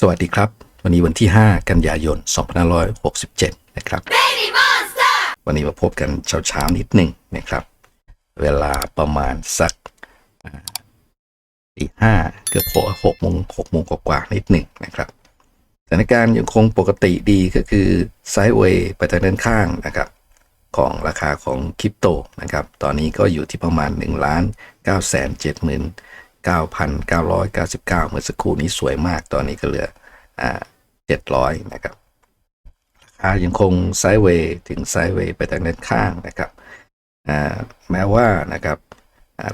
สวัสดีครับ วันนี้วันที่ 5 กันยายน 2567 นะครับ วันนี้มาพบกันเช้าๆนิดหนึ่งนะครับ เวลาประมาณสักตีห้าเกือบหกโมงหกโมงกว่าๆนิดหนึ่งนะครับสถานการณ์ยังคงปกติดีก็คือไซด์เวย์ไปทางด้านข้างนะครับของราคาของคริปโตนะครับ ตอนนี้ก็อยู่ที่ประมาณ1ล้าน9แสน7หมื่น 9,999 เมื่อสักครู่นี้สวยมาก ตอนนี้ก็เหลืออ่า700 นะครับ ราคายังคงไซด์เวย์ถึงไซด์เวย์ไปทางด้านข้างนะครับแม้ว่านะครับ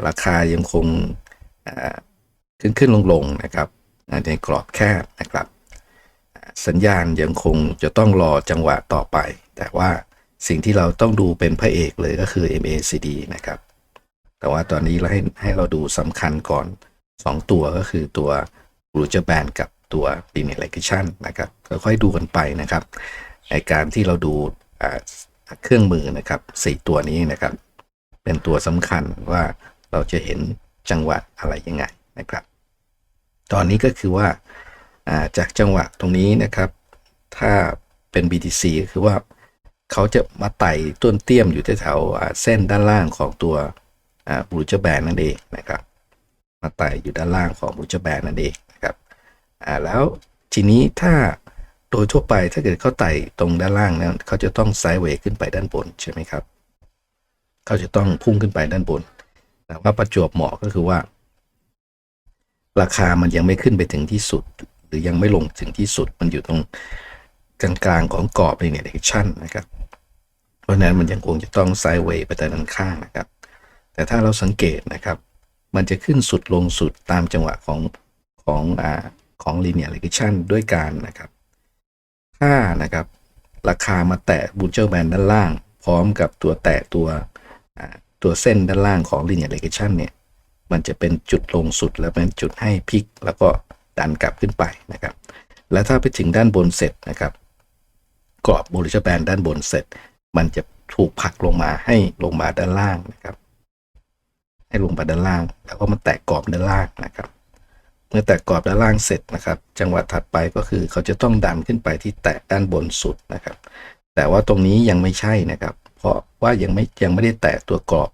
ราคายังคงขึ้นขึ้นลงลงนะครับในกรอบแคบนะครับ สัญญาณยังคงจะต้องรอจังหวะต่อไป แต่ว่าสิ่งที่เราต้องดูเป็นพระเอกเลยก็คือ MACD นะครับ แต่ว่าตอนนี้เราให้ให้เราดูสำคัญก่อน 2 ตัวก็คือตัว r u g e r Band กับตัว Linear Regression นะครับค่อยๆดูกันไปนะครับในการที่เราดูเครื่องมือนะครับสี่ตัวนี้นะครับ เป็นตัวสำคัญว่าเราจะเห็นจังหวะอะไรยังไงนะครับ ตอนนี้ก็คือว่าจากจังหวะตรงนี้นะครับ ถ้าเป็น BTC ก็คือว่าเขาจะมาไต่ต้นเตี้ยมอยู่แถวเส้นด้านล่างของตัวบรูเจอร์แบนนั่นเองนะครับ มาไต่อยู่ด้านล่างของบรูเจอร์แบนนั่นเองนะครับอ่าแล้วทีนี้ถ้าโดยทั่วไปถ้าเกิดเขาไต่ตรงด้านล่างนั้นเขาจะต้องไซด์เวย์ขึ้นไปด้านบนใช่ไหมครับเขาจะต้องพุ่งขึ้นไปด้านบนแต่ว่าประจวบเหมาะก็คือว่า ราคามันยังไม่ขึ้นไปถึงที่สุด หรือยังไม่ลงถึงที่สุดมันอยู่ตรงกลางๆของกรอบเลยเนี่ยเดชั่นนะครับ เพราะฉะนั้นมันยังคงจะต้องไซด์เวย์ไปแต่ด้านข้างนะครับ แต่ถ้าเราสังเกตนะครับ มันจะขึ้นสุดลงสุดตามจังหวะของของอ่าของ linear regression ด้วยการนะครับถ้านะครับ ราคามาแตะบูเจอร์แบนด้านล่าง พร้อมกับตัวแตะตัวอ่าตัวเส้นด้านล่างของ linear regression เนี่ยมันจะเป็นจุดลงสุดแล้วเป็นจุดให้พลิก แล้วก็ดันกลับขึ้นไปนะครับ แล้วถ้าไปถึงด้านบนเสร็จนะครับกรอบบูเจอร์แบนด้านบนเสร็จ มันจะถูกผลักลงมาให้ลงมาด้านล่างนะครับ ให้ลงมาด้านล่าง แล้วก็มาแตะกรอบด้านล่างนะครับ เมื่อแตะกรอบด้านล่างเสร็จนะครับ จังหวะถัดไปก็คือเขาจะต้องดันขึ้นไปที่แตะด้านบนสุดนะครับ แต่ว่าตรงนี้ยังไม่ใช่นะครับ เพราะว่ายังไม่ยังไม่ได้แตะตัวกรอบ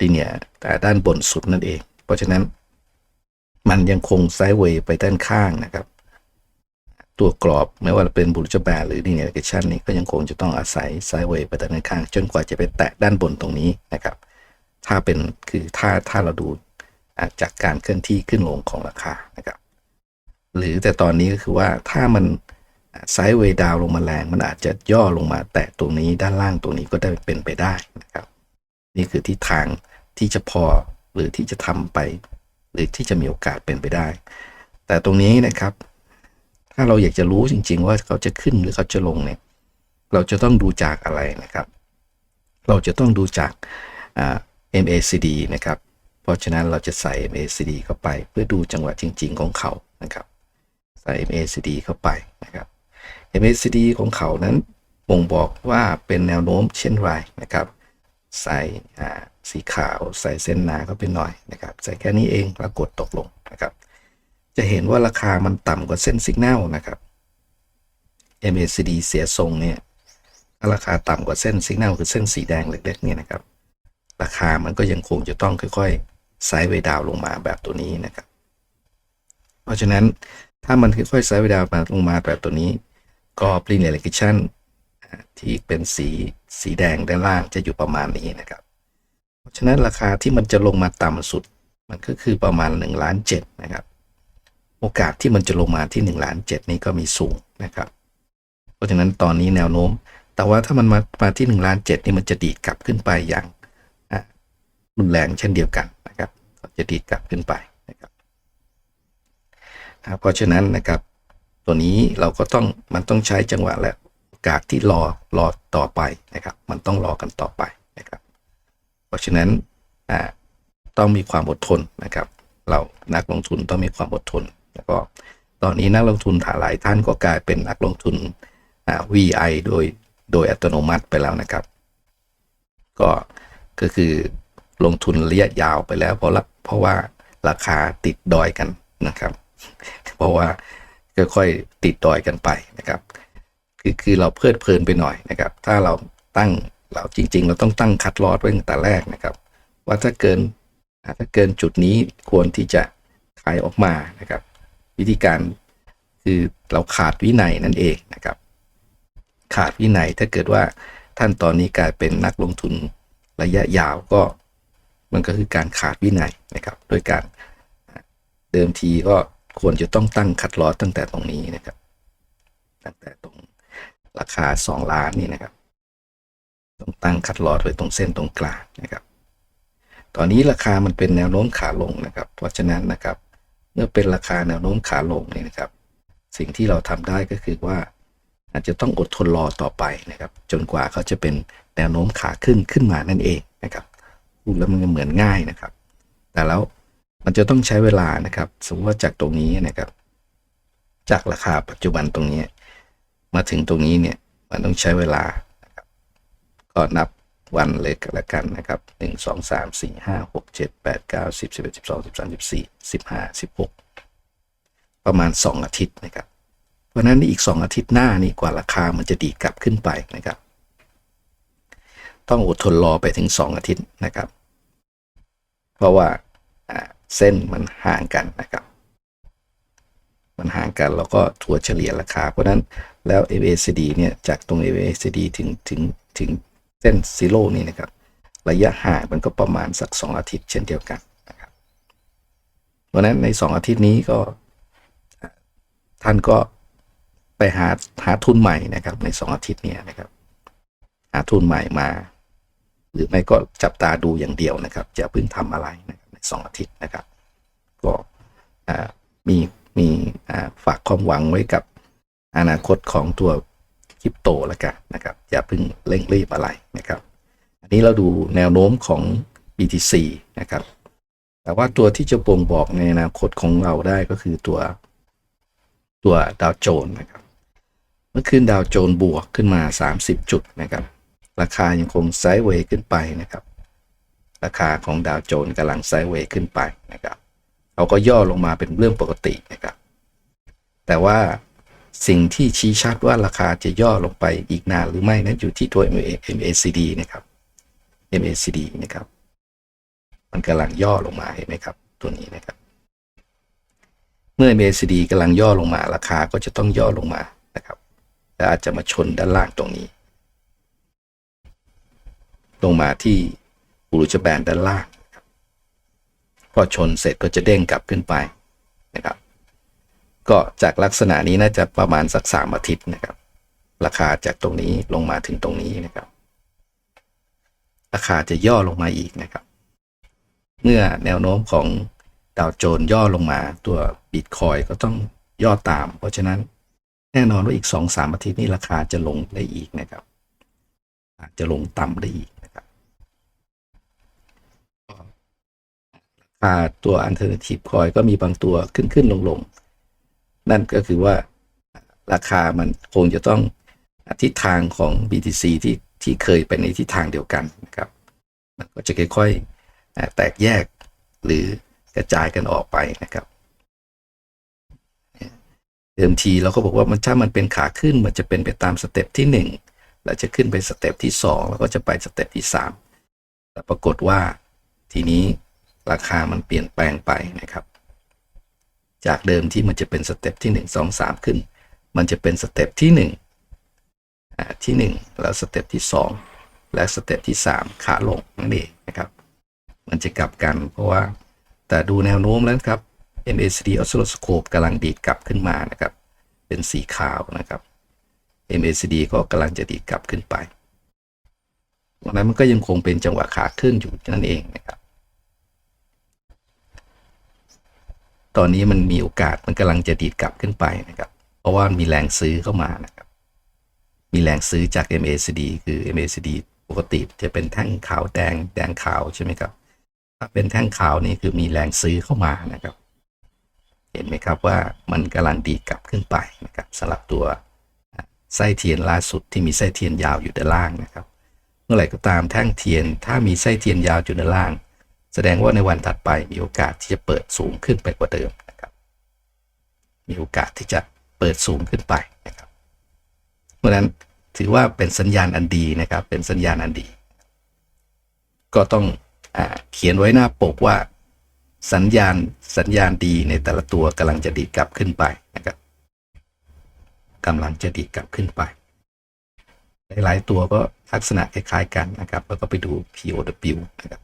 ดีเนี่ยแต่ด้านบนสุดนั่นเอง เพราะฉะนั้นมันยังคงไซด์เวย์ไปด้านข้างนะครับ ตัวกรอบไม่ว่าจะเป็นบูรจแบนหรือดีเน r เ g ชันนี่ก็ยังคงจะต้องอาศัยไซด์เวย์ไปด้านข้าง จนกว่าจะไปแตะด้านบนตรงนี้นะครับ ถ้าเป็นคือถ้าถ้าเราดูจากการเคลื่อนที่ขึ้นลงของราคานะครับ หรือแต่ตอนนี้ก็คือว่าถ้ามันไซด์เวดาวลงมาแรงมันอาจจะย่อลงมาแตะตรงนี้ด้านล่างตรงนี้ก็ได้เป็นไปได้นะครับ นี่คือทิศทางที่จะพอหรือที่จะทำไป หรือที่จะมีโอกาสเป็นไปได้ แต่ตรงนี้นะครับ ถ้าเราอยากจะรู้จริง ๆ ว่าเขาจะขึ้นหรือเขาจะลงเนี่ยเราจะต้องดูจากอะไรนะครับ เราจะต้องดูจากอ่า MACD นะครับ เพราะฉะนั้นเราจะใส่ MACD เข้าไป เพื่อดูจังหวะจริง ๆ ของเขานะครับ ใส่ MACD เข้าไปนะครับ MACD ของเขานั้นบ่งบอกว่าเป็นแนวโน้มเช่นไรนะครับ ใส่สีขาวใส่เส้นหนาเข้าไปหน่อยนะครับ ใส่แค่นี้เองแล้วกดตกลงนะครับ จะเห็นว่าราคามันต่ำกว่าเส้นสัญญาณนะครับ MACD เสียทรงเนี่ยราคาต่ำกว่าเส้นสัญญาณคือเส้นสีแดงเล็กๆเนี่ยนะครับ ราคามันก็ยังคงจะต้องค่อยๆไซด์เวย์ดาวลงมาแบบตัวนี้นะครับ เพราะฉะนั้นถ้ามันค่อยๆไซด์เวย์ดาวมาลงมาแบบตัวนี้ ก็ linear regression อ่าที่เป็นสีสีแดงด้านล่างจะอยู่ประมาณนี้นะครับ เพราะฉะนั้นราคาที่มันจะลงมาต่ำสุด มันก็คือประมาณ1ล้าน7นะครับ โอกาสที่มันจะลงมาที่1ล้าน7นี้ก็มีสูงนะครับ เพราะฉะนั้นตอนนี้แนวโน้ม แต่ว่าถ้ามันมามาที่1ล้าน7นี่มันจะดีดกลับขึ้นไปอย่าง รุนแรงเช่นเดียวกันนะครับก็จะดีดกลับขึ้นไปนะครับเพราะฉะนั้นนะครับตัวนี้เราก็ต้องมันต้องใช้จังหวะและโอกาสที่รอรอต่อไปนะครับ มันต้องรอกันต่อไปนะครับ เพราะฉะนั้นต้องมีความอดทนนะครับ เรานักลงทุนต้องมีความอดทน แล้วก็ตอนนี้นักลงทุนหลายท่านก็กลายเป็นนักลงทุน VI โดยโดยอัตโนมัติไปแล้วนะครับ ก็ก็คือ ลงทุนระยะยาวไปแล้วเพราะละเพราะว่าราคาติดดอยกันนะครับ เพราะว่าค่อยๆติดดอยกันไปนะครับคือคือเราเพลิดเพลินไปหน่อยนะครับ ถ้าเราตั้งเราจริง ๆ เราต้องตั้งคัดลอดไว้ตั้งแต่แรกนะครับ ว่าถ้าเกินถ้าเกินจุดนี้ควรที่จะขายออกมานะครับ วิธีการคือเราขาดวินัยนั่นเองนะครับ ขาดวินัยถ้าเกิดว่าท่านตอนนี้กลายเป็นนักลงทุนระยะยาวก็ มันก็คือการขาดวินัยนะครับ โดยการเดิมทีก็ควรจะต้องตั้งคัดลอสตั้งแต่ตรงนี้นะครับ ตั้งแต่ตรงราคา 2 ล้านนี่นะครับ ต้องตั้งคัดลอสไว้ตรงเส้นตรงกลางนะครับ ตอนนี้ราคามันเป็นแนวโน้มขาลงนะครับ เพราะฉะนั้นนะครับ เมื่อเป็นราคาแนวโน้มขาลงนี่นะครับ สิ่งที่เราทำได้ก็คือว่า อาจจะต้องอดทนรอต่อไปนะครับ จนกว่าเขาจะเป็นแนวโน้มขาขึ้นขึ้นมานั่นเองนะครับ พูดแล้วมันเหมือนง่ายนะครับ แต่แล้วมันจะต้องใช้เวลานะครับ สมมติว่าจากตรงนี้นะครับ จากราคาปัจจุบันตรงนี้ มาถึงตรงนี้เนี่ยมันต้องใช้เวลานะครับก็นับวันเลยกันละกันนะครับหนึ่งสองสามสี่ห้าหกเจ็ดแปดเก้าสิบสิบเอ็ดสิบสองสิบสามสิบสี่สิบห้าสิบหกประมาณสองอาทิตย์นะครับ เพราะนั้นอีก2อาทิตย์หน้านี่กว่าราคามันจะดีกลับขึ้นไปนะครับ ต้องอดทนรอไปถึง 2 อาทิตย์นะครับ เพราะว่าเส้นมันห่างกันนะครับ มันห่างกันแล้วก็ถัวเฉลี่ยราคา เพราะนั้นแล้ว MACD เนี่ยจากตรง MACD ถึงถึงถึงเส้นซีโร่นี่นะครับ ระยะห่างมันก็ประมาณสัก 2 อาทิตย์เช่นเดียวกันนะครับเพราะนั้นใน 2 อาทิตย์นี้ก็ท่านก็ไปหาหาทุนใหม่นะครับในสองอาทิตย์เนี้นะครับ หาทุนใหม่มา หรือไม่ก็จับตาดูอย่างเดียวนะครับจะเพิ่งทำอะไรนะครับในสองอาทิตย์นะครับ ก็มีมีฝากความหวังไว้กับอนาคตของตัวคริปโตแล้วกันนะครับอย่าเพิ่งเร่งรีบอะไรนะครับ อันนี้เราดูแนวโน้มของ BTC นะครับแต่ว่าตัวที่จะบ่งบอกในอนาคตของเราได้ก็คือตัวตัวดาวโจนส์นะครับ เมื่อคืนดาวโจนส์บวกขึ้นมา 30 จุดนะครับ ราคายังคงไซด์เวย์ขึ้นไปนะครับ ราคาของดาวโจนส์กำลังไซด์เวย์ขึ้นไปนะครับเขาก็ย่อลงมาเป็นเรื่องปกตินะครับ แต่ว่าสิ่งที่ชี้ชัดว่าราคาจะย่อลงไปอีกนานหรือไม่นั้นอยู่ที่ตัว MACD นะครับ MACD นะครับ มันกำลังย่อลงมาเห็นไหมครับ ตัวนี้นะครับ เมื่อ MACD กำลังย่อลงมา ราคาก็จะต้องย่อลงมานะครับ และอาจจะมาชนด้านล่างตรงนี้ ลงมาที่บูรุจแบนด้านล่างพอชนเสร็จก็จะเด้งกลับขึ้นไปนะครับ ก็จากลักษณะนี้น่าจะประมาณสักสามอาทิตย์นะครับ ราคาจากตรงนี้ลงมาถึงตรงนี้นะครับ ราคาจะย่อลงมาอีกนะครับ เมื่อแนวโน้มของดาวโจนส์ย่อลงมาตัวบิตคอยก็ต้องย่อตาม เพราะฉะนั้นแน่นอนว่าอีก 2-3สามอาทิตย์นี้ราคาจะลงได้อีกนะครับ อาจจะลงต่ำได้อีกนะครับราคา ตัว alternative coin ก็มีบางตัวขึ้นขึ้นลงลงนั่นก็คือว่าราคามันคงจะต้องทิศทางของ BTC ที่ที่เคยไปในทิศทางเดียวกันนะครับ มันก็จะค่อยๆแตกแยกหรือกระจายกันออกไปนะครับเดิมทีเราก็บอกว่ามันถ้ามันเป็นขาขึ้นมันจะเป็นไปตามสเต็ปที่1แล้วจะขึ้นไปสเต็ปที่ 2 แล้วก็จะไปสเต็ปที่ 3 แต่ปรากฏว่าทีนี้ ราคามันเปลี่ยนแปลงไปนะครับ จากเดิมที่มันจะเป็นสเต็ปที่ 1 2 3 ขึ้น มันจะเป็นสเต็ปที่1อ่าที่ 1 แล้วสเต็ปที่ 2 และสเต็ปที่ 3 ขาลงนั่นเองนะครับ มันจะกลับกันเพราะว่าแต่ดูแนวโน้มแล้วครับ MACD oscilloscope กำลังดีดกลับขึ้นมานะครับ เป็นสีขาวนะครับ MACD ก็กำลังจะดีดกลับขึ้นไปดังนั้นมันก็ยังคงเป็นจังหวะขาขึ้นอยู่นั่นเองนะครับ ตอนนี้มันมีโอกาสมันกำลังจะดีดกลับขึ้นไปนะครับ เพราะว่ามีแรงซื้อเข้ามานะครับ มีแรงซื้อจาก MACD คือ MACD ปกติจะเป็นแท่งขาวแดงแดงขาวใช่ไหมครับ ถ้าเป็นแท่งขาวนี่คือมีแรงซื้อเข้ามานะครับ เห็นไหมครับว่ามันกำลังดีดกลับขึ้นไปนะครับสลับตัวไส้เทียนล่าสุดที่มีไส้เทียนยาวอยู่ด้านล่างนะครับ เมื่อไหร่ก็ตามแท่งเทียน ถ้ามีไส้เทียนยาวอยู่ด้านล่าง แสดงว่าในวันถัดไปมีโอกาสที่จะเปิดสูงขึ้นไปกว่าเดิมนะครับ มีโอกาสที่จะเปิดสูงขึ้นไปนะครับ เพราะฉะนั้นถือว่าเป็นสัญญาณอันดีนะครับ เป็นสัญญาณอันดี ก็ต้องอเขียนไว้หน้าปกว่า สัญญาณสัญญาณดีในแต่ละตัวกำลังจะดีดกลับขึ้นไปนะครับกำลังจะดีดกลับขึ้นไปหลายๆตัวก็ลักษณะคล้ายๆกันนะครับ แล้วก็ไปดู POW นะครับ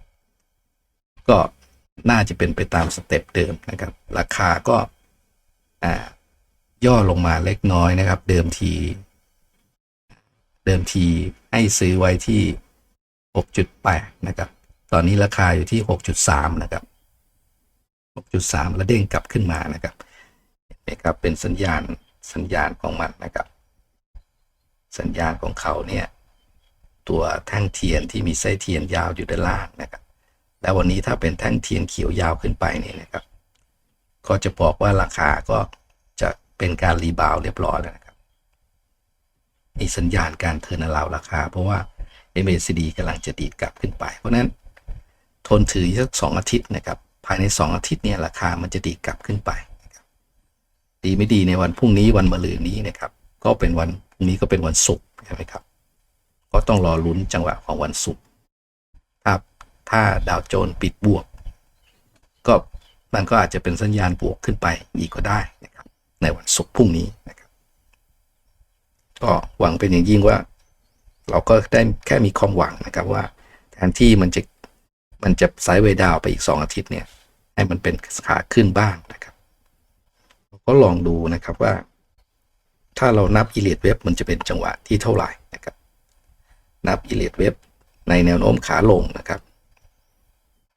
ก็น่าจะเป็นไปตามสเต็ปเดิมนะครับ ราคาก็ย่อลงมาเล็กน้อยนะครับ เดิมที เดิมทีให้ซื้อไว้ที่ 6.8 นะครับ ตอนนี้ราคาอยู่ที่ 6.3 นะครับ 6.3 แล้วเด้งกลับขึ้นมานะครับนไหมครับเป็นสัญญาณสัญญาณของมันนะครับ สัญญาณของเขาเนี่ย ตัวแท่งเทียนที่มีไส้เทียนยาวอยู่ด้านล่างนะครับ แล้ววันนี้ถ้าเป็นแท่งเทียนเขียวยาวขึ้นไปเนี่ยนะครับ ก็จะบอกว่าราคาก็จะเป็นการรีบาวเรียบร้อยแล้วนะครับนี่สัญญาณการเทิร์นอราวราคา เพราะว่า MACD กำลังจะดีดกลับขึ้นไป เพราะนั้นทนถือสักสองอาทิตย์นะครับ ภายใน 2 อาทิตย์เนี่ยราคามันจะดีดกลับขึ้นไปดีไม่ดีในวันพรุ่งนี้วันมะรืนนี้นะครับ ก็เป็นวันพรุ่งนี้ก็เป็นวันศุกร์ใช่ไหมครับ ก็ต้องรอลุ้นจังหวะของวันศุกร์ ถ้าดาวโจนปิดบวก ก็มันก็อาจจะเป็นสัญญาณบวกขึ้นไปอีกก็ได้นะครับในวันศุกร์พรุ่งนี้นะครับ ก็หวังเป็นอย่างยิ่งว่า เราก็ได้แค่มีความหวังนะครับว่าแทนที่มันจะมันจะไซด์เวดาวไปอีก 2 อาทิตย์เนี่ย ให้มันเป็นขาขึ้นบ้างนะครับเราก็ลองดูนะครับว่า ถ้าเรานับอิเลียดเว็บมันจะเป็นจังหวะที่เท่าไหร่นะครับ นับอิเลียดเว็บในแนวโน้มขาลงนะครับ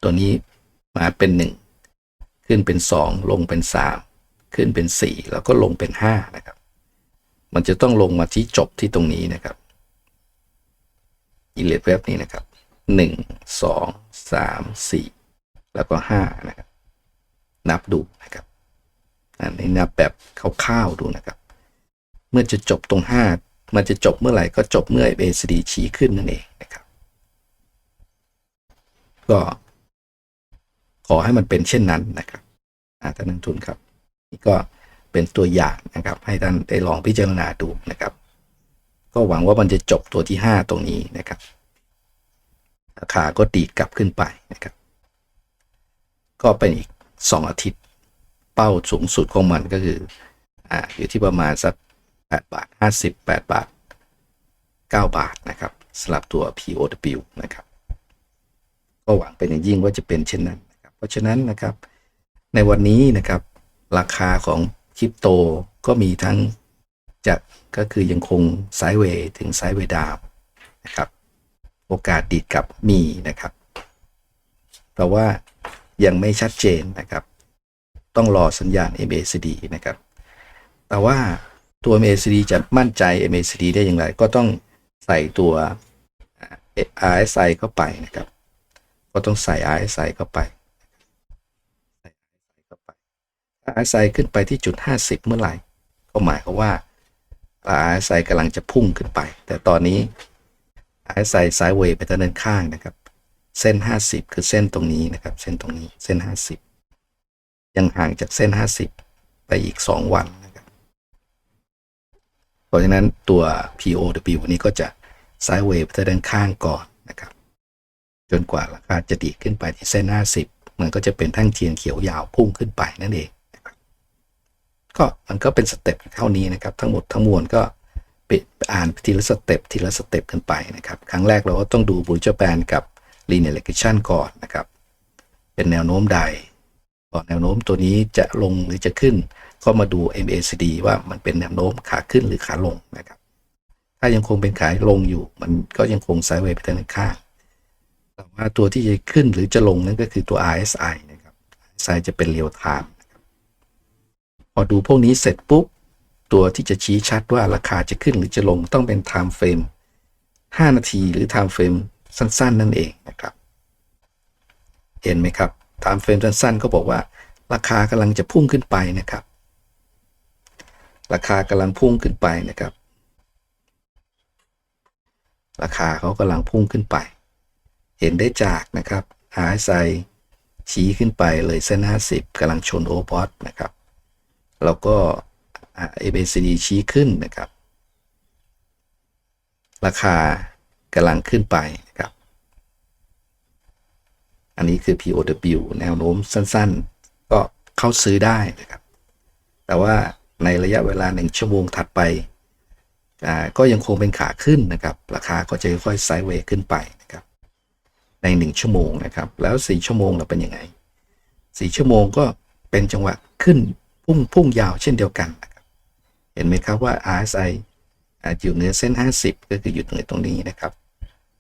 ตัวนี้มาเป็น1ขึ้นเป็น2ลงเป็น3ขึ้นเป็น4แล้วก็ลงเป็น5นะครับ มันจะต้องลงมาที่จบที่ตรงนี้นะครับอิเลียดเว็บนี้นะครับ1 2 3 4แล้วก็5นะครับ นับดูนะครับอันนี้นับแบบคร่าวๆดูนะครับ เมื่อจะจบตรง5มันจะจบเมื่อไหร่ก็จบเมื่อ ACD ชี้ขึ้นนั่นเองนะครับ ก็ ขอให้มันเป็นเช่นนั้นนะครับอาท่านนักทุนครับนี่ก็เป็นตัวอย่างนะครับ ให้ท่านได้ลองพิจารณาดูนะครับ ก็หวังว่ามันจะจบตัวที่ 5 ตรงนี้นะครับราคาก็ดีดกลับขึ้นไปนะครับ ก็เป็นอีก 2 อาทิตย์ เป้าสูงสุดของมันก็คืออ่าอยู่ที่ประมาณสัก8บาท50 8บาท 9 บาทนะครับสำหรับตัว POW นะครับ ก็หวังเป็นอย่างยิ่งว่าจะเป็นเช่นนั้น เพราะฉะนั้นนะครับ ในวันนี้นะครับ ราคาของคริปโตก็มีทั้งจากก็คือยังคงไซด์เวย์ถึงไซด์เวย์ดาวนะครับ โอกาสดีดกลับมีนะครับ แต่ว่ายังไม่ชัดเจนนะครับ ต้องรอสัญญาณ MACD นะครับ แต่ว่าตัว MACD จะมั่นใจ MACD ได้อย่างไร ก็ต้องใส่ตัว RSI เข้าไปนะครับ ก็ต้องใส่ RSI เข้าไปใส่ RSI เข้าไป RSI ขึ้นไปที่จุด 50 เมื่อไหร่ ก็หมายความว่า RSI กำลังจะพุ่งขึ้นไป แต่ตอนนี้ RSI ไซด์เวย์ไปทางด้านข้างนะครับ เส้น 50 คือเส้นตรงนี้นะครับ เส้นตรงนี้เส้น 50 ยังห่างจากเส้น 50 ไปอีก 2 วันนะครับ เพราะฉะนั้นตัว POW วันนี้ก็จะไซด์เวย์ไปทางด้านข้างก่อนนะครับ จนกว่าราคาจะดีขึ้นไปที่เส้น 50 มันก็จะเป็นแท่งเทียนเขียวยาวพุ่งขึ้นไปนั่นเอง ก็มันก็เป็นสเต็ปเท่านี้นะครับ ทั้งหมดทั้งมวลก็ไปอ่านทีละสเต็ปทีละสเต็ปขึ้นไปนะครับ ครั้งแรกเราก็ต้องดูบูจอร์แปนกับ linear regression ก่อนนะครับ เป็นแนวโน้มใดก่อนแนวโน้มตัวนี้จะลงหรือจะขึ้น ก็มาดู MACD ว่ามันเป็นแนวโน้มขาขึ้นหรือขาลงนะครับ ถ้ายังคงเป็นขาลงอยู่ มันก็ยังคงไซด์เวย์ไปทางข้างแต่ว่าตัวที่จะขึ้นหรือจะลงนั่นก็คือตัว RSI นะครับ RSI จะเป็นเรียลไทม์ พอดูพวกนี้เสร็จปุ๊บ ตัวที่จะชี้ชัดว่าราคาจะขึ้นหรือจะลงต้องเป็น time frame 5 นาทีหรือ time frame สั้น ๆ นั่นเองนะครับ เห็นไหมครับ time frame สั้นๆ ก็บอกว่าราคากำลังจะพุ่งขึ้นไปนะครับ ราคากำลังพุ่งขึ้นไปนะครับ ราคาเขากำลังพุ่งขึ้นไป เห็นได้จากนะครับ RSI ชี้ขึ้นไปเลยเส้น 50กำลังชนโอ b อ t นะครับ แล้วก็อ่า MACD ชี้ขึ้นนะครับ ราคากำลังขึ้นไปนะครับ อันนี้คือ POW แนวโน้มสั้นๆ ก็เข้าซื้อได้นะครับ แต่ว่าในระยะเวลาหนึ่งชั่วโมงถัดไปก็ยังคงเป็นขาขึ้นนะครับ ราคาก็จะค่อยๆไซด์เวย์ขึ้นไปนะครับ ในหนึ่งชั่วโมงนะครับ แล้วสี่ชั่วโมงเราเป็นยังไงสี่ชั่วโมงก็เป็นจังหวะขึ้น พุ่งพุ่งยาวเช่นเดียวกันนะครับเห็นไหมครับว่า RSI อยู่เหนือเส้น 50 ก็คืออยู่ตรงนี้ตรงนี้นะครับ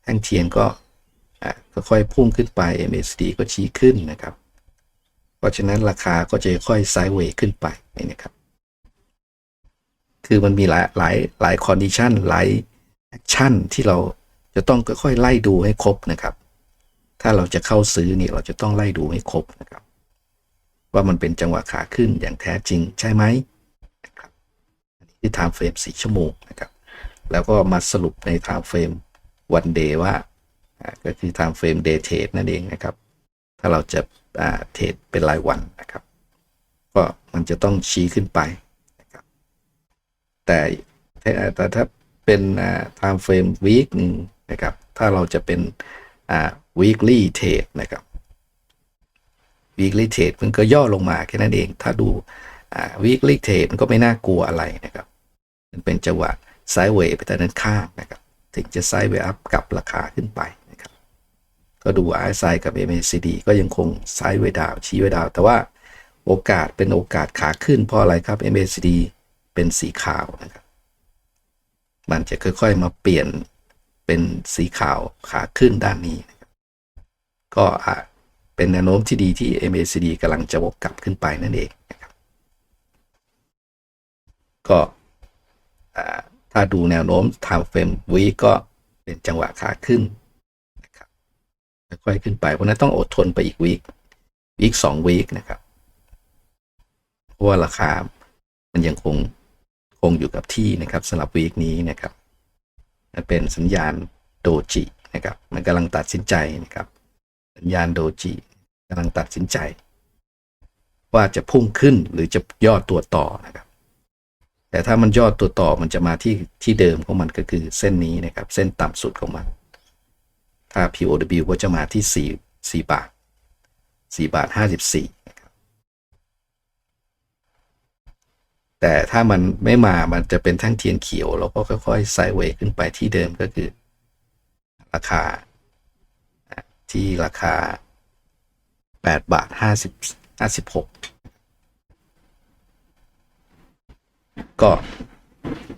แท่งเทียนก็ค่อยๆพุ่งขึ้นไป MACD ก็ชี้ขึ้นนะครับ เพราะฉะนั้นราคาก็จะค่อยไซด์เวย์ขึ้นไปนี่นะครับ คือมันมีหลายหลายหลายคอนดิชันหลายแอคชั่นที่เราจะต้องค่อยๆไล่ดูให้ครบนะครับ ถ้าเราจะเข้าซื้อนี่เราจะต้องไล่ดูให้ครบนะครับ ว่ามันเป็นจังหวะขาขึ้นอย่างแท้จริงใช่ไหมนะครับอันนี้คือ time frame 4ชั่วโมงนะครับแล้วก็มาสรุปใน time frame one day ว่าก็คือ time frame day trade นั่นเองนะครับ ถ้าเราจะเทรดเป็นรายวันนะครับ ก็มันจะต้องชี้ขึ้นไปนะครับแต่แต่ถ้าเป็นอ่า time frame week หนึ่งนะครับ ถ้าเราจะเป็น weekly trade นะครับ weekly trade มันก็ย่อลงมาแค่นั้นเอง ถ้าดู weekly trade มันก็ไม่น่ากลัวอะไรนะครับ มันเป็นจังหวะไซด์เวย์ไปทางด้านข้างนะครับ ถึงจะไซด์เวย์อัพกลับราคาขึ้นไปนะครับ ก็ดู RSI กับ MACD ก็ยังคงไซด์เวย์ดาวน์ชี้เวย์ดาว แต่ว่าโอกาสเป็นโอกาสขาขึ้นเพราะอะไรครับ MACD เป็นสีขาวนะครับ มันจะค่อยๆมาเปลี่ยนเป็นสีขาวขาขึ้นด้านนี้นะครับก็อา เป็นแนวโน้มที่ดีที่ MACD กำลังจะวกกลับขึ้นไปนั่นเองนะครับก็ถ้าดูแนวโน้ม time frame week ก็เป็นจังหวะขาขึ้นนะครับค่อยขึ้นไป เพราะนั้นต้องอดทนไปอีกวีควีคสองวีคนะครับเพราะว่าราคามันยังคงคงอยู่กับที่นะครับสำหรับวีคนี้นะครับมันเป็นสัญญาณโดจินะครับ มันกำลังตัดสินใจนะครับ สัญญาณโดจิ กำลังตัดสินใจ ว่าจะพุ่งขึ้นหรือจะย่อตัวต่อนะครับ แต่ถ้ามันย่อตัวต่อมันจะมาที่ที่เดิมของมันก็คือเส้นนี้นะครับ เส้นต่ำสุดของมัน ถ้า POW ก็จะมาที่ 4 4 บาท 4 บาท 54นะครับแต่ถ้ามันไม่มามันจะเป็นแท่งเทียนเขียวแล้วก็ค่อยๆไซด์เวย์ขึ้นไปที่เดิมก็คือ ราคาที่ราคา 8 บาท 50 56 ก็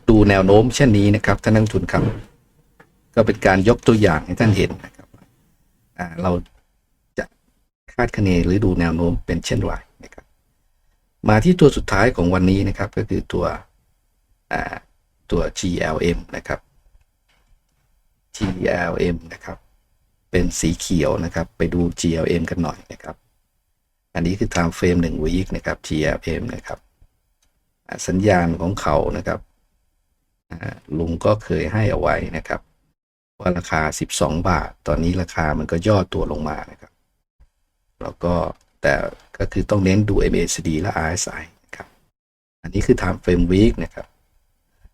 ดูแนวโน้มเช่นนี้นะครับท่านนักทุนครับ ก็เป็นการยกตัวอย่างให้ท่านเห็นนะครับเราจะคาดคะเนหรือดูแนวโน้มเป็นเช่นไรนะครับ มาที่ตัวสุดท้ายของวันนี้นะครับ ก็คือตัวตัว GLM นะครับ GLM นะครับ เป็นสีเขียวนะครับ ไปดู GLM กันหน่อยนะครับ อันนี้คือ time frame 1 week นะครับ GLM นะครับ สัญญาณของเขานะครับลุงก็เคยให้เอาไว้นะครับ ว่าราคา 12 บาท ตอนนี้ราคามันก็ย่อตัวลงมานะครับแล้วก็แต่ก็คือต้องเน้นดู MACD และ RSI นะครับ อันนี้คือ time frame week นะครับ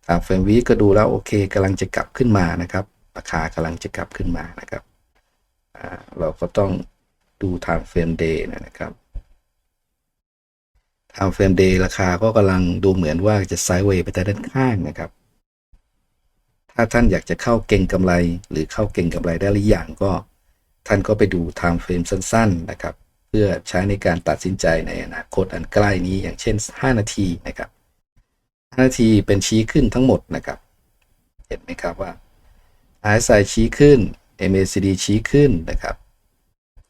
time frame week ก็ดูแล้วโอเคกำลังจะกลับขึ้นมานะครับ ราคากำลังจะกลับขึ้นมานะครับ เราก็ต้องดู time frame day นะครับ time frame day ราคาก็กำลังดูเหมือนว่าจะไซด์เวย์ไปทางด้านข้างนะครับ ถ้าท่านอยากจะเข้าเก่งกำไรหรือเข้าเก่งกำไรได้หรือยังก็ ท่านก็ไปดู time frame สั้น ๆ นะครับ เพื่อใช้ในการตัดสินใจในอนาคตอันใกล้นี้อย่างเช่น 5 นาทีนะครับ5นาทีเป็นชี้ขึ้นทั้งหมดนะครับ เห็นไหมครับว่า RSI ชี้ขึ้น MACD ชี้ขึ้นนะครับ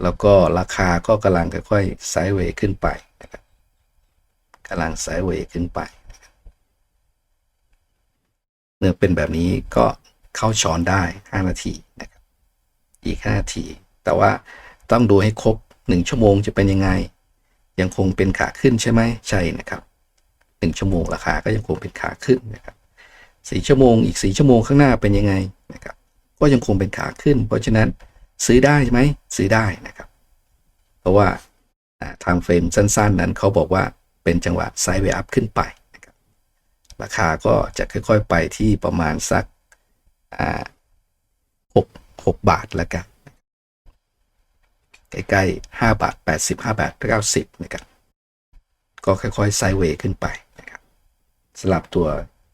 แล้วก็ราคาก็กำลังค่อยๆไซด์เวย์ขึ้นไปนะครับกำลังไซด์เวย์ขึ้นไปเมื่อเป็นแบบนี้ก็เข้าช้อนได้ 5 นาทีนะครับ อีก 5 นาที แต่ว่าต้องดูให้ครบ 1 ชั่วโมงจะเป็นยังไง ยังคงเป็นขาขึ้นใช่ไหมใช่นะครับ 1 ชั่วโมงราคาก็ยังคงเป็นขาขึ้นนะครับ 4 ชั่วโมงอีก 4 ชั่วโมงข้างหน้าเป็นยังไงนะครับ ก็ยังคงเป็นขาขึ้น เพราะฉะนั้นซื้อได้ใช่ไหมซื้อได้นะครับ เพราะว่าทางเฟรมสั้น ๆ นั้นเขาบอกว่าเป็นจังหวะไซด์เวย์อัพขึ้นไปนะครับราคาก็จะค่อยๆไปที่ประมาณสักอ่าหกหกบาทแล้วกันใกล้ๆ5บาท80 5บาท 90 นะครับ ก็ค่อยๆไซด์เวย์ขึ้นไปนะครับสลับตัว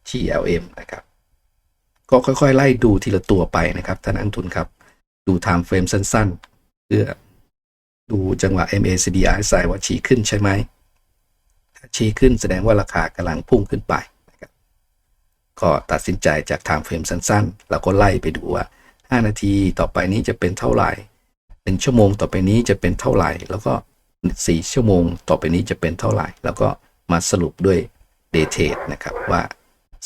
TLM นะครับ ก็ค่อยๆ ไล่ดูทีละตัวไปนะครับท่านนักลงทุนครับ ดู time frame สั้นๆ เพื่อดูจังหวะ MACD RSI ว่าชี้ขึ้นใช่ไหมถ้าชี้ขึ้นแสดงว่าราคากำลังพุ่งขึ้นไปนะครับก็ตัดสินใจจาก time frame สั้นๆ แล้วก็ไล่ไปดูว่า 5 นาทีต่อไปนี้จะเป็นเท่าไหร่ 1 ชั่วโมงต่อไปนี้จะเป็นเท่าไหร่ แล้วก็ 4 ชั่วโมงต่อไปนี้จะเป็นเท่าไหร่ แล้วก็มาสรุปด้วย day trade นะครับว่า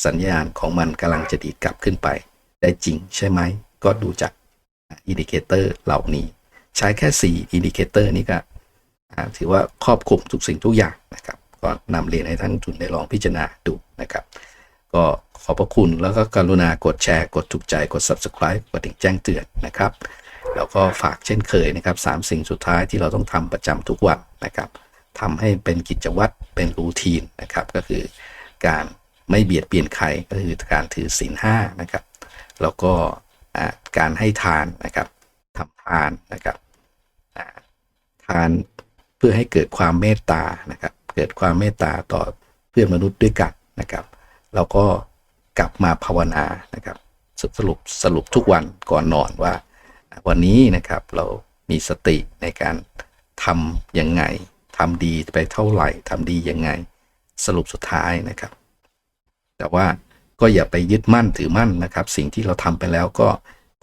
สัญญาณของมันกำลังจะดีดกลับขึ้นไป ได้จริงใช่ไหม ก็ดูจากอินดิเคเตอร์เหล่านี้ ใช้แค่ 4 อินดิเคเตอร์นี้ก็ถือว่าครอบคลุมทุกสิ่งทุกอย่างนะครับ ก็นำเรียนให้ท่านทุนได้ลองพิจารณาดูนะครับ ก็ขอบพระคุณแล้วก็กรุณากดแชร์ กดถูกใจ กด subscribe กดติ่งแจ้งเตือนนะครับ แล้วก็ฝากเช่นเคยนะครับสามสิ่งสุดท้ายที่เราต้องทำประจำทุกวันนะครับทำให้เป็นกิจวัตรเป็นรูทีนนะครับ ก็คือการ ไม่เบียดเบียนใครก็คือการถือศีลห้านะครับ แล้วก็การให้ทานนะครับทำทานนะครับทานเพื่อให้เกิดความเมตตานะครับ เกิดความเมตตาต่อเพื่อนมนุษย์ด้วยกันนะครับ แล้วก็กลับมาภาวนานะครับสสรุปสรุปทุกวันก่อนนอนว่า วันนี้นะครับเรามีสติในการทำยังไงทำดีไปเท่าไหร่ทำดียังไง สรุปสุดท้ายนะครับ แต่ว่าก็อย่าไปยึดมั่นถือมั่นนะครับ สิ่งที่เราทำไปแล้วก็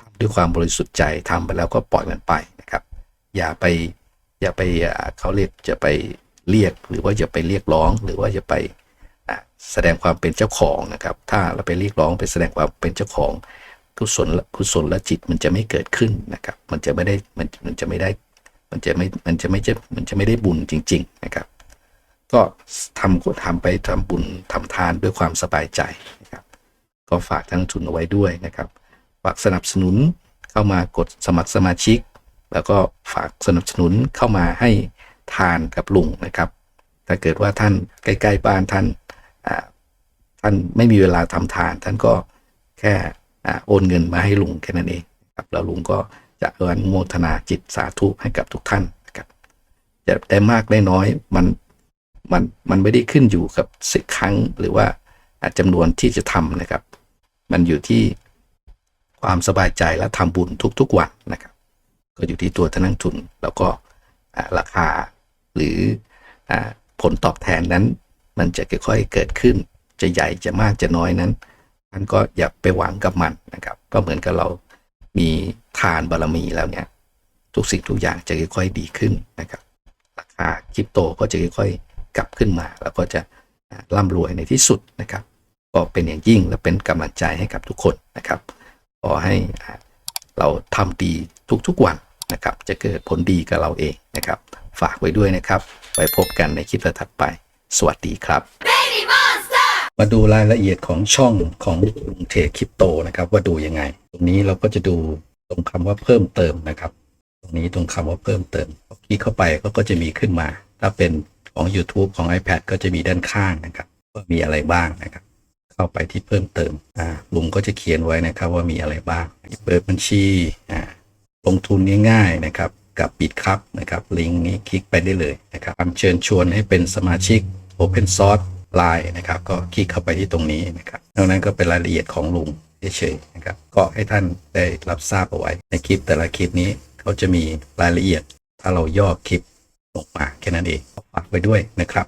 ทำด้วยความบริสุทธิ์ใจทำไปแล้วก็ปล่อยมันไปนะครับ อย่าไปอย่าไปเขาเรียกจะไปเรียกหรือว่าจะไปเรียกร้องหรือว่าจะไปแสดงความเป็นเจ้าของนะครับ ถ้าเราไปเรียกร้องไปแสดงความเป็นเจ้าของกุศลกุศลและจิตมันจะไม่เกิดขึ้นนะครับ มันจะไม่ได้มันมันจะไม่ได้ มันจะไม่มันจะไม่จะมันจะไม่ได้บุญจริง ๆ นะครับ ก็ทำก็ทำไปทำบุญทำทานด้วยความสบายใจนะครับก็ฝากทั้งทุนเอาไว้ด้วยนะครับฝากสนับสนุนเข้ามากดสมัครสมาชิก แล้วก็ฝากสนับสนุนเข้ามาให้ทานกับลุงนะครับ ถ้าเกิดว่าท่านใกล้ๆบ้านท่านท่านไม่มีเวลาทำทาน ท่านก็แค่โอนเงินมาให้ลุงแค่นั้นเองครับแล้วลุงก็จะอนุโมทนาจิตสาธุให้กับทุกท่านนะครับจะได้มากได้น้อยมัน มันมันไม่ได้ขึ้นอยู่กับสิครั้งหรือว่าอ่าจำนวนที่จะทำนะครับ มันอยู่ที่ความสบายใจและทำบุญทุกๆวันนะครับ ก็อยู่ที่ตัวท่านนักทุน แล้วก็ราคาหรืออผลตอบแทนนั้น มันจะค่อยๆเกิดขึ้น จะใหญ่จะมากจะน้อยนั้นท่านก็อย่าไปหวังกับมันนะครับ ก็เหมือนกับเรามีทานบารมีแล้วเนี่ยทุกสิ่งทุกอย่างจะค่อยๆดีขึ้นนะครับ ราคาคริปโตก็จะค่อยๆ กลับขึ้นมาแล้วก็จะอ่าร่ำรวยในที่สุดนะครับก็เป็นอย่างยิ่งและเป็นกำลังใจให้กับทุกคนนะครับขอให้อ่าเราทำดีทุกๆวันนะครับจะเกิดผลดีกับเราเองนะครับ ฝากไว้ด้วยนะครับ ไว้พบกันในคลิปถัดไป สวัสดีครับ มาดูรายละเอียดของช่องของลุงเทรดคริปโตนะครับ ว่าดูยังไง ตรงนี้เราก็จะดูตรงคำว่าเพิ่มเติมนะครับ ตรงนี้ตรงคำว่าเพิ่มเติมพอคลิกเข้าไปก็ก็จะมีขึ้นมา ถ้าเป็น ของ YouTube ของ iPad ก็จะมีด้านข้างนะครับว่ามีอะไรบ้างนะครับ เข้าไปที่เพิ่มเติมอ่าลุงก็จะเขียนไว้นะครับว่ามีอะไรบ้าง เปิดบัญชีอ่าลงทุนง่ายๆนะครับ กับบิดครับนะครับลิงก์นี้คลิกไปได้เลยนะครับเชิญชวนให้เป็นสมาชิก Open Source Line นะครับ ก็คลิกเข้าไปที่ตรงนี้นะครับนอกนั้นก็เป็นรายละเอียดของลุงเฉยๆนะครับก็ให้ท่านได้รับทราบเอาไว้ ในคลิปแต่ละคลิปนี้เขาจะมีรายละเอียด ถ้าเราย่อคลิป ลงมาแค่นั้นเองฝากไว้ด้วยนะครับ